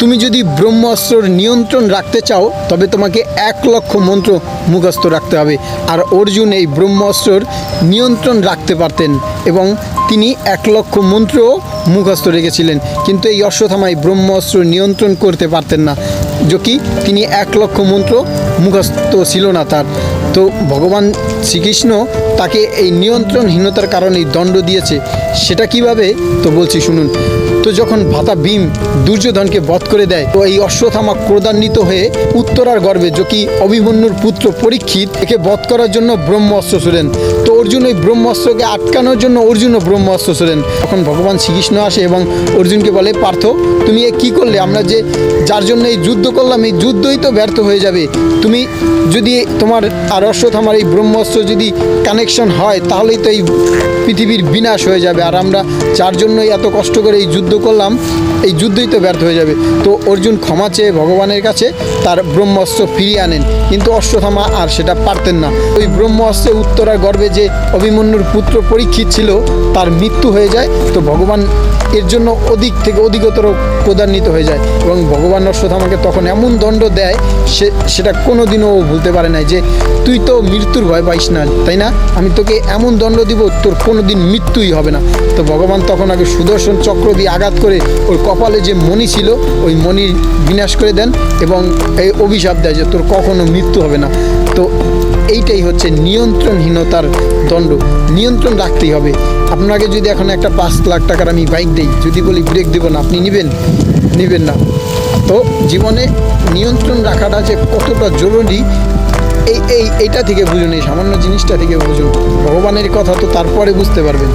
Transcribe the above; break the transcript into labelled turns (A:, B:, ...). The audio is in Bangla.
A: তুমি যদি ব্রহ্মাস্ত্রর নিয়ন্ত্রণ রাখতে চাও, তবে তোমাকে এক লক্ষ মন্ত্র মুখস্থ রাখতে হবে। আর অর্জুন এই ব্রহ্মাস্ত্রর নিয়ন্ত্রণ রাখতে পারতেন এবং তিনি এক লক্ষ মন্ত্রও মুখস্থ রেখেছিলেন। কিন্তু এই অশ্বত্থামা এই ব্রহ্মাস্ত্র নিয়ন্ত্রণ করতে পারতেন না। কি? তিনি এক লক্ষ মন্ত্র মুখস্থ ছিল না তার। তো ভগবান শ্রীকৃষ্ণ তাকে এই নিয়ন্ত্রণহীনতার কারণে দণ্ড দিয়েছে, সেটা কীভাবে? তো বলছি, শুনুন। তো যখন ভাতা ভীম দুর্যোধনকে বধ করে দেয় তো এই অশ্বথামা ক্রোধান্বিত হয়ে উত্তরার গর্ভে যে কি অভিমন্যুর পুত্র পরীক্ষিত একে বধ করার জন্য ব্রহ্মাস্ত্র ছিলেন তো অর্জুন ওই ব্রহ্মাস্ত্রকে আটকানোর জন্য অর্জুনও ব্রহ্মাস্ত্র ছিলেন তখন ভগবান শ্রীকৃষ্ণ আসে এবং অর্জুনকে বলে, পার্থ, তুমি এ কী করলে? আমরা যে যার জন্য এই যুদ্ধ করলাম, এই যুদ্ধই তো ব্যর্থ হয়ে যাবে। তুমি যদি তোমার আর অশ্বথামার এই ব্রহ্মাস্ত্র যদি কানেকশন হয়, তাহলেই তো এই পৃথিবীর বিনাশ হয়ে যাবে। আর আমরা যার জন্যই এত কষ্ট করে এই যুদ্ধ করলাম, এই যুদ্ধই তো ব্যর্থ হয়ে যাবে। তো অর্জুন ক্ষমা চেয়ে ভগবানের কাছে তার ব্রহ্মাস্ত্র ফিরিয়ে আনেন। কিন্তু অশ্বত্থামা আর সেটা পারতেন না। ওই ব্রহ্মাস্ত্রে উত্তরার গর্ভে যে অভিমন্যুর পুত্র পরীক্ষিত ছিল, তার মৃত্যু হয়ে যায়। তো ভগবান এর জন্য অধিক থেকে অধিকতর প্রদান্বিত হয়ে যায়। এবং ভগবান অশ্বত্থামাকে তখন এমন দণ্ড দেয়, সে, সেটা কোনো দিনও ও ভুলতে পারে না যে, তুই তো মৃত্যুর ভয় পাইস না, তাই না? আমি তোকে এমন দণ্ড দিব, তোর কোনো দিন মৃত্যুই হবে না। তো ভগবান তখন আগে সুদর্শন চক্র দিয়ে আঘাত করে ওর কপালে যে মণি ছিল, ওই মণির বিনাশ করে দেন এবং এই অভিশাপ দেয় যে তোর কখনো মৃত্যু হবে না। তো এইটাই হচ্ছে নিয়ন্ত্রণহীনতার দণ্ড। নিয়ন্ত্রণ রাখতেই হবে। আপনাকে যদি এখন একটা পাঁচ লাখ টাকার আমি বাইক দিই, যদি বলি ব্রেক দেবো না, আপনি নেবেন? নেবেন না। তো জীবনে নিয়ন্ত্রণ রাখাটা যে কতটা জরুরি এই এই, এইটা থেকে বুঝুন, এই সামান্য জিনিসটা থেকে বুঝুন। ভগবানের কথা তো তারপরে বুঝতে পারবেন।